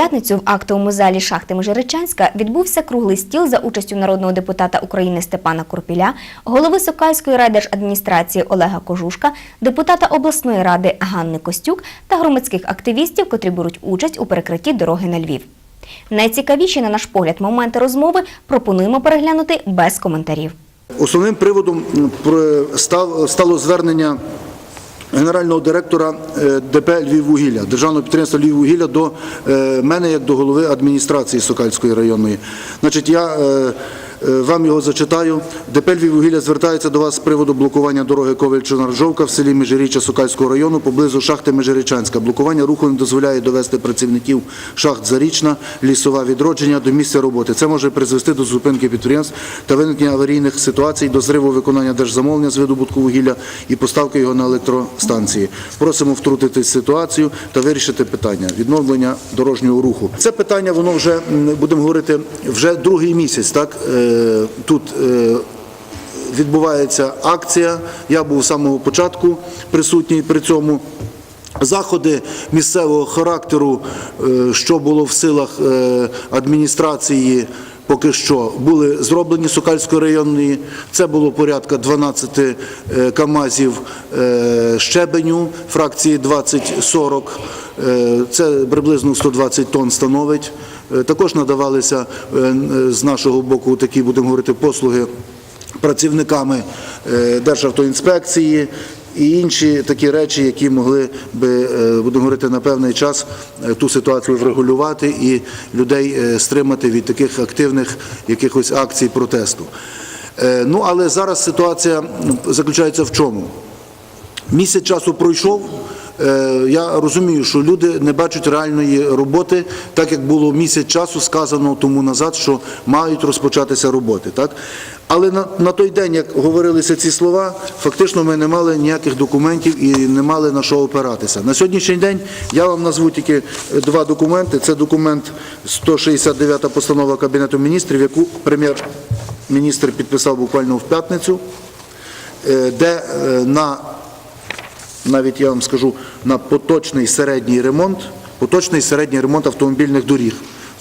п'ятницю в актовому залі шахти Межиречанська відбувся круглий стіл за участю народного депутата України Степана Курпіля, голови Сокальської райдержадміністрації Олега Кожушка, депутата обласної ради Ганни Костюк та громадських активістів, котрі беруть участь у перекритті дороги на Львів. Найцікавіші, на наш погляд, моменти розмови пропонуємо переглянути без коментарів. Основним приводом стало звернення генерального директора е, ДП «Львіввугілля», державного підприємства «Львіввугілля» до е, мене як до голови адміністрації Сокальської районної. Значить, я е, вам його зачитаю. ДП «Львіввугілля» звертається до вас з приводу блокування дороги Ковель-Чорножовка в селі Межиріччя Сокальського району поблизу шахти Межирічанська. Блокування руху не дозволяє довести працівників шахт Зарічна, лісова відродження до місця роботи. Це може призвести до зупинки підприємств та виникнення аварійних ситуацій, до зриву виконання держзамовлення з видобутку вугілля і поставки його на електростанції. Просимо втрутитись в ситуацію та вирішити питання відновлення дорожнього руху. Це питання воно вже будемо говорити вже другий місяць. Так Е, тут. е, Відбувається акція. Я був з самого початку присутній при цьому. Заходи місцевого характеру, е, що було в силах е, адміністрації, поки що були зроблені Сокальської районної. Це було порядка 12 е, КАМАЗів е, щебеню фракції 20-40. Е, Це приблизно 120 тонн становить. Також надавалися з нашого боку такі, будемо говорити, послуги працівниками Державтоінспекції і інші такі речі, які могли би, е, будемо говорити, на певний час е, ту ситуацію врегулювати і людей е, стримати від таких активних якихось акцій протесту. Ну, але зараз ситуація заключається в чому? Місяць часу пройшов. Е, Я розумію, що люди не бачать реальної роботи, так як було місяць часу сказано тому назад, що мають розпочатися роботи. Так? Але на, на той день, як говорилися ці слова, фактично ми не мали ніяких документів і не мали на що опиратися. На сьогоднішній день я вам назву тільки е, два документи. Це документ 169 постанова Кабінету міністрів, яку прем'єр-міністр підписав буквально в п'ятницю, е, де на навіть я вам скажу, на поточний середній ремонт, поточний середній ремонт автомобільних доріг.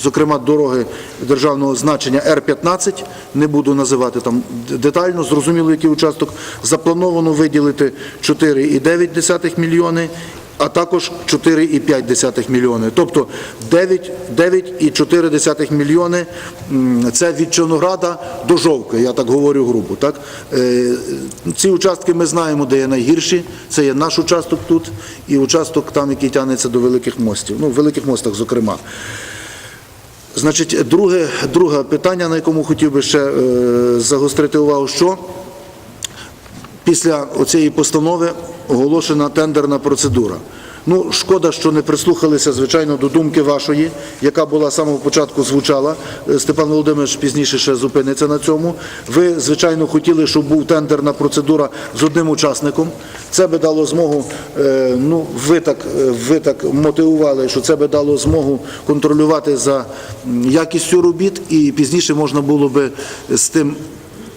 Зокрема, дороги державного значення Р-15, не буду називати там детально, зрозуміло, який участок, заплановано виділити 4,9 мільйони, а також 4,5 мільйони. Тобто 9,4 мільйони – це від Чорнограда до Жовки, я так говорю грубо. Так? Е, Ці участки ми знаємо, де є найгірші. Це є наш участок тут і участок там, який тягнеться до великих мостів. Ну, в великих мостах, зокрема. Значить, друге, друге питання, на якому хотів би ще е, загострити увагу, що після цієї постанови оголошена тендерна процедура. Ну, шкода, що не прислухалися, звичайно, до думки вашої, яка була самого початку звучала. Е, Степан Володимирович пізніше ще зупиниться на цьому. Ви, звичайно, хотіли, щоб був тендерна процедура з одним учасником. Це би дало змогу, е, ну, ви так, е, ви так мотивували, що це би дало змогу контролювати за якістю робіт, і пізніше можна було би з тим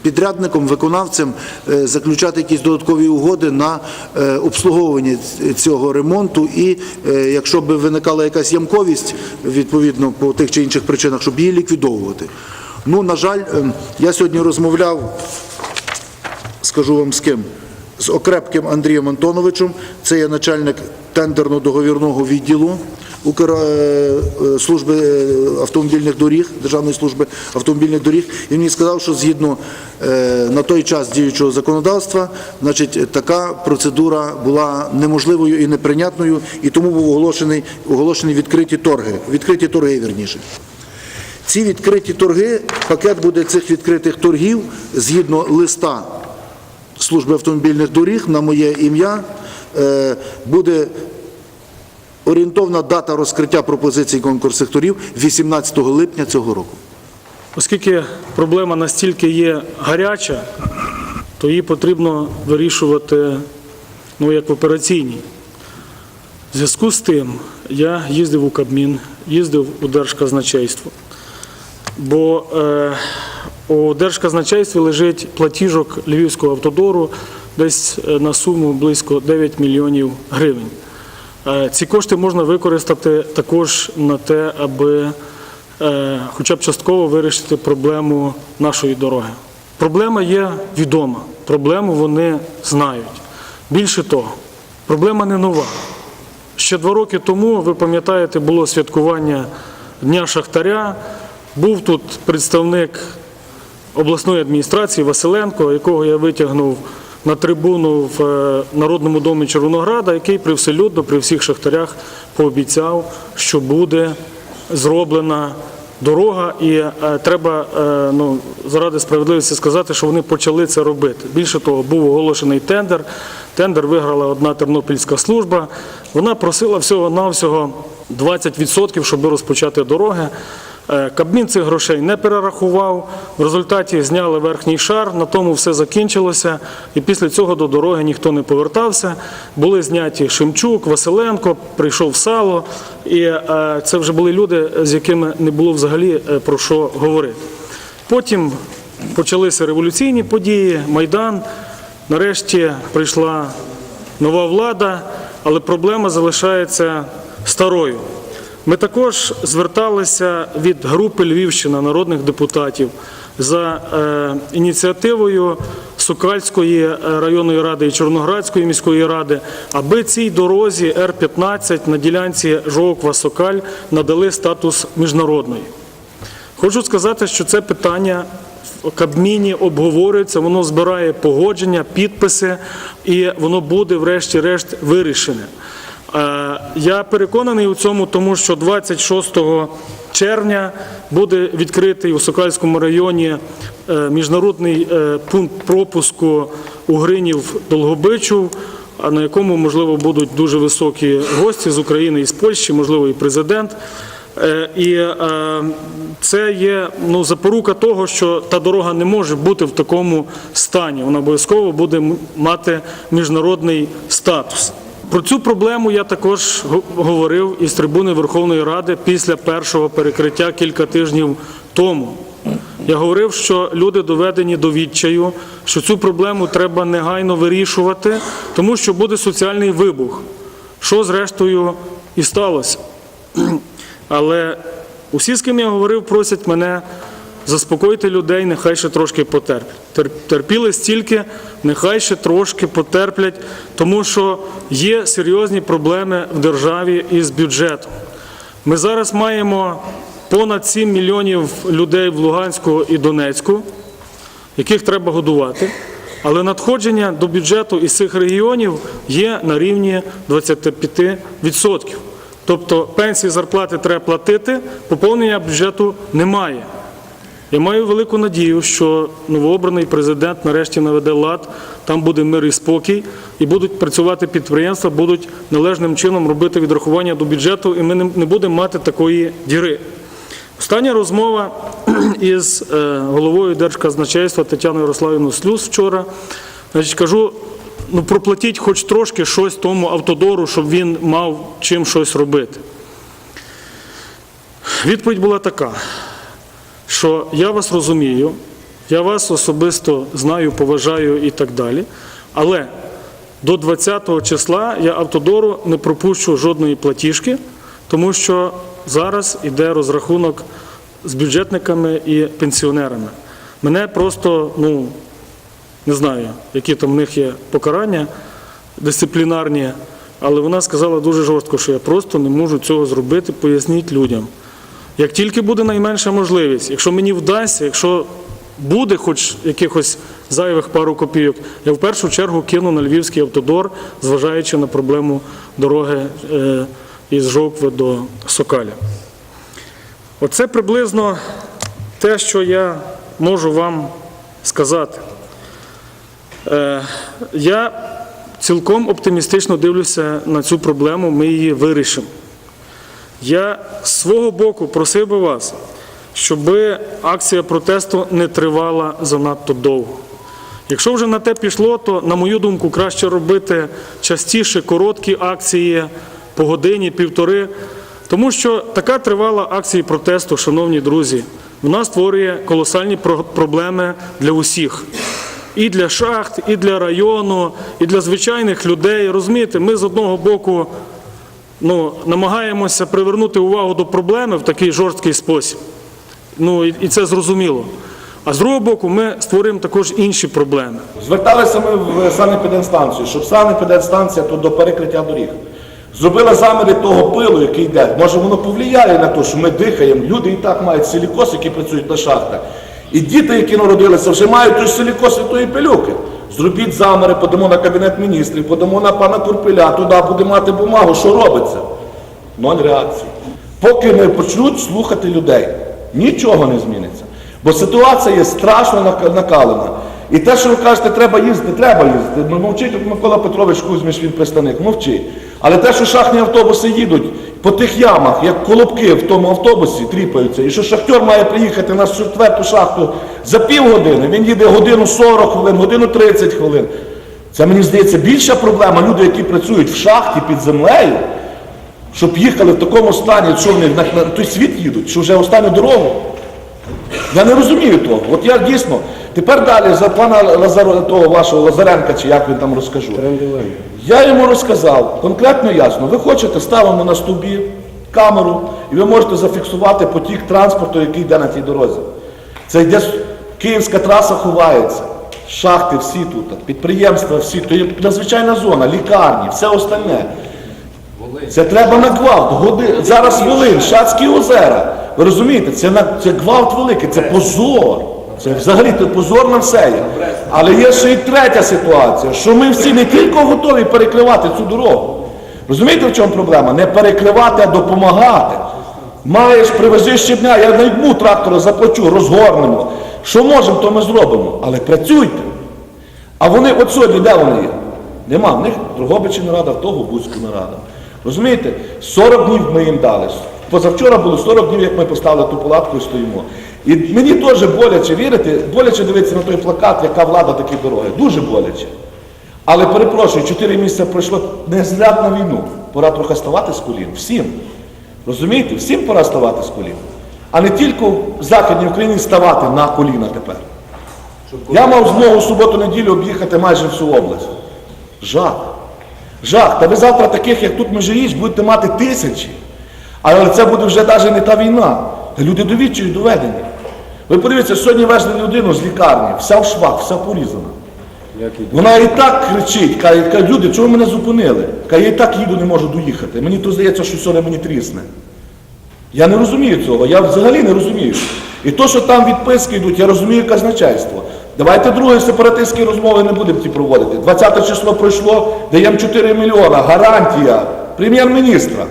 підрядником, виконавцем е, заключати якісь додаткові угоди на е, обслуговування цього ремонту. І е, якщо б виникала якась ямковість, відповідно, по тих чи інших причинах, щоб її ліквідовувати. Ну, на жаль, ем, я сьогодні розмовляв, скажу вам з ким, з Окрепким Андрієм Антоновичем, це є начальник тендерно-договірного відділу е, е, служби е, автомобільних доріг, Державної служби автомобільних доріг. І мені сказав, що згідно на той час діючого законодавства, значить, така процедура була неможливою і неприйнятною, і тому був оголошений, оголошені відкриті торги, відкриті торги, вірніше. Ці відкриті торги, пакет буде цих відкритих торгів згідно листа служби автомобільних доріг на моє ім'я буде орієнтовна дата розкриття пропозицій конкурсних торгів 18 липня цього року. Оскільки проблема настільки є гаряча, то її потрібно вирішувати ну, як в операційній. В зв'язку з тим я їздив у Кабмін, їздив у Держказначейство, бо е, у Держказначействі лежить платіжок Львівського автодору десь е, на суму близько 9 мільйонів гривень. Е, Ці кошти можна використати також на те, аби е, хоча б частково вирішити проблему нашої дороги. Проблема є відома, проблему вони знають. Більше того, проблема не нова. Ще два роки тому, ви пам'ятаєте, було святкування Дня Шахтаря. Був тут представник обласної адміністрації Василенко, якого я витягнув на трибуну в е, Народному домі Червонограда, який привселюдно при всіх шахтарях пообіцяв, що буде зроблена дорога, і е, треба е, ну, заради справедливості сказати, що вони почали це робити. Більше того, був оголошений тендер. Тендер виграла одна тернопільська служба. Вона просила всього-навсього 20%, щоб розпочати дороги. Е, Кабмін цих грошей не перерахував. В результаті зняли верхній шар, на тому все закінчилося. І після цього до дороги ніхто не повертався. Були зняті Шемчук, Василенко, прийшов сало. І е, це вже були люди, з якими не було взагалі е, про що говорити. Потім почалися революційні події, Майдан. Нарешті прийшла нова влада, але проблема залишається старою. Ми також зверталися від групи Львівщина народних депутатів за е, ініціативою Сокальської е, районної ради і Чорноградської міської ради, аби цій дорозі Р-15 на ділянці Жовква-Сокаль надали статус міжнародної. Хочу сказати, що це питання в Кабміні обговорюється, воно збирає погодження, підписи, і воно буде, врешті-решт, вирішене. Е, Я переконаний у цьому, тому що 26 червня буде відкритий у Сокальському районі е, міжнародний е, пункт пропуску Угринів Долгобичів, на якому, можливо, будуть дуже високі гості з України і з Польщі, можливо, і президент. І це є ну, запорука того, що та дорога не може бути в такому стані. Вона обов'язково буде мати міжнародний статус. Про цю проблему я також говорив із трибуни Верховної Ради після першого перекриття кілька тижнів тому. Я говорив, що люди доведені до відчаю, що цю проблему треба негайно вирішувати, тому що буде соціальний вибух, що зрештою і сталося. Але усі, з ким я говорив, просять мене заспокоїти людей, нехай ще трошки потерплять. Терпіли стільки, нехай ще трошки потерплять, тому що є серйозні проблеми в державі із бюджетом. Ми зараз маємо понад 7 мільйонів людей в Луганську і Донецьку, яких треба годувати. Але надходження до бюджету із цих регіонів є на рівні 25%. Тобто пенсії, зарплати треба платити, поповнення бюджету немає. Я маю велику надію, що новообраний президент нарешті наведе лад, там буде мир і спокій, і будуть працювати підприємства, будуть належним чином робити відрахування до бюджету, і ми не будемо мати такої діри. Остання розмова із е, головою Держказначейства Тетяною Ярославівною Слюс вчора. Значить, кажу, ну проплатіть хоч трошки щось тому автодору, щоб він мав чим щось робити. Відповідь була така, що я вас розумію, я вас особисто знаю, поважаю і так далі, але до 20 числа я автодору не пропущу жодної платіжки, тому що зараз іде розрахунок з бюджетниками і пенсіонерами. Мене просто, ну, не знаю, які там в них є покарання дисциплінарні, але вона сказала дуже жорстко, що я просто не можу цього зробити, поясніть людям. Як тільки буде найменша можливість, якщо мені вдасться, якщо буде хоч якихось зайвих пару копійок, я в першу чергу кину на львівський автодор, зважаючи на проблему дороги е, із Жовкви до Сокаля. Оце приблизно те, що я можу вам сказати. Е, Я цілком оптимістично дивлюся на цю проблему, ми її вирішимо. Я з свого боку просив би вас, щоб акція протесту не тривала занадто довго. Якщо вже на те пішло, то, на мою думку, краще робити частіше короткі акції по годині, півтори, тому що така тривала акція протесту, шановні друзі, вона створює колосальні проблеми для усіх. І для шахт, і для району, і для звичайних людей. Розумієте, ми з одного боку ну, намагаємося привернути увагу до проблеми в такий жорсткий спосіб. Ну, і це зрозуміло. А з другого боку, ми створюємо також інші проблеми. Зверталися ми в санепідемстанцію, щоб санепідемстанція тут до перекриття доріг. Зробила заміри того пилу, який йде. Може воно повлияє на те, що ми дихаємо. Люди і так мають силікоз, які працюють на шахтах. І діти, які народилися, вже мають той силікоз і тої пилюки. Зробіть замери, подамо на кабінет міністрів, подамо на пана Курпиля, туди буде мати бумагу, що робиться. Ноль реакції. Поки не почнуть слухати людей, нічого не зміниться. Бо ситуація є страшно накалена. І те, що ви кажете, треба їздити, треба їздити. Ну, Мовчить Микола Петрович Кузьміш, він представник, мовчить. Але те, що шахтні автобуси їдуть по тих ямах, як колобки в тому автобусі тріпаються, і що шахтер має приїхати на четверту шахту за півгодини, він їде годину 40 хвилин, годину 30 хвилин. Це мені здається більша проблема. Люди, які працюють в шахті під землею, щоб їхали в такому стані, що вони на, той світ їдуть, що вже останню дорогу. Я не розумію того. От я дійсно. Тепер далі за пана Лазаро, того вашого Лазаренка, чи як він там розкажу. Я йому розказав конкретно ясно, ви хочете, ставимо на стовбі камеру, і ви можете зафіксувати потік транспорту, який йде на тій дорозі. Це йде київська траса ховається, шахти всі тут, підприємства всі, то є надзвичайна зона, лікарні, все остальне. Це треба на гвалт. Годи... Зараз Волинь, Шацькі озера. Ви розумієте, це, на... це гвалт великий, це позор. Це взагалі це позор на все є. Але є ще й третя ситуація, що ми всі не тільки готові перекривати цю дорогу. Розумієте, в чому проблема? Не перекривати, а допомагати. Маєш, привези щебня, я найму трактора, заплачу, розгорнемо. Що можемо, то ми зробимо. Але працюйте. А вони, от сьогодні, де вони є? Нема. В них Дрогобичі не рада, в того Бузьку не рада. Розумієте? 40 днів ми їм дали. Позавчора було 40 днів, як ми поставили ту палатку і стоїмо. І мені теж боляче вірити, боляче дивитися на той плакат, яка влада такі дороги. Дуже боляче. Але перепрошую, 4 місяці пройшло не зряд на війну. Пора трохи ставати з колін. Всім. Розумієте? Всім пора ставати з колін. А не тільки в Західній Україні ставати на коліна тепер. Я мав змогу суботу-неділю об'їхати майже всю область. Жах. Жах. Та ви завтра таких, як тут Межиріч, будете мати тисячі. Але це буде вже навіть не та війна. Люди до відчаю доведені. Ви подивіться, сьогодні везли людину з лікарні, вся в швах, вся порізана. Вона і так кричить, каже, люди, чого мене зупинили? Каже, я і так їду, не можу доїхати. Мені то здається, що сьогодні мені трісне. Я не розумію цього, я взагалі не розумію. І то, що там відписки йдуть, я розумію казначейство. Давайте другої сепаратистські розмови не будемо ті проводити. 20 число пройшло, даємо 4 мільйона, гарантія прем'єр-міністра.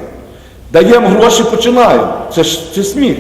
Даємо гроші, починаємо. Це ж це сміх.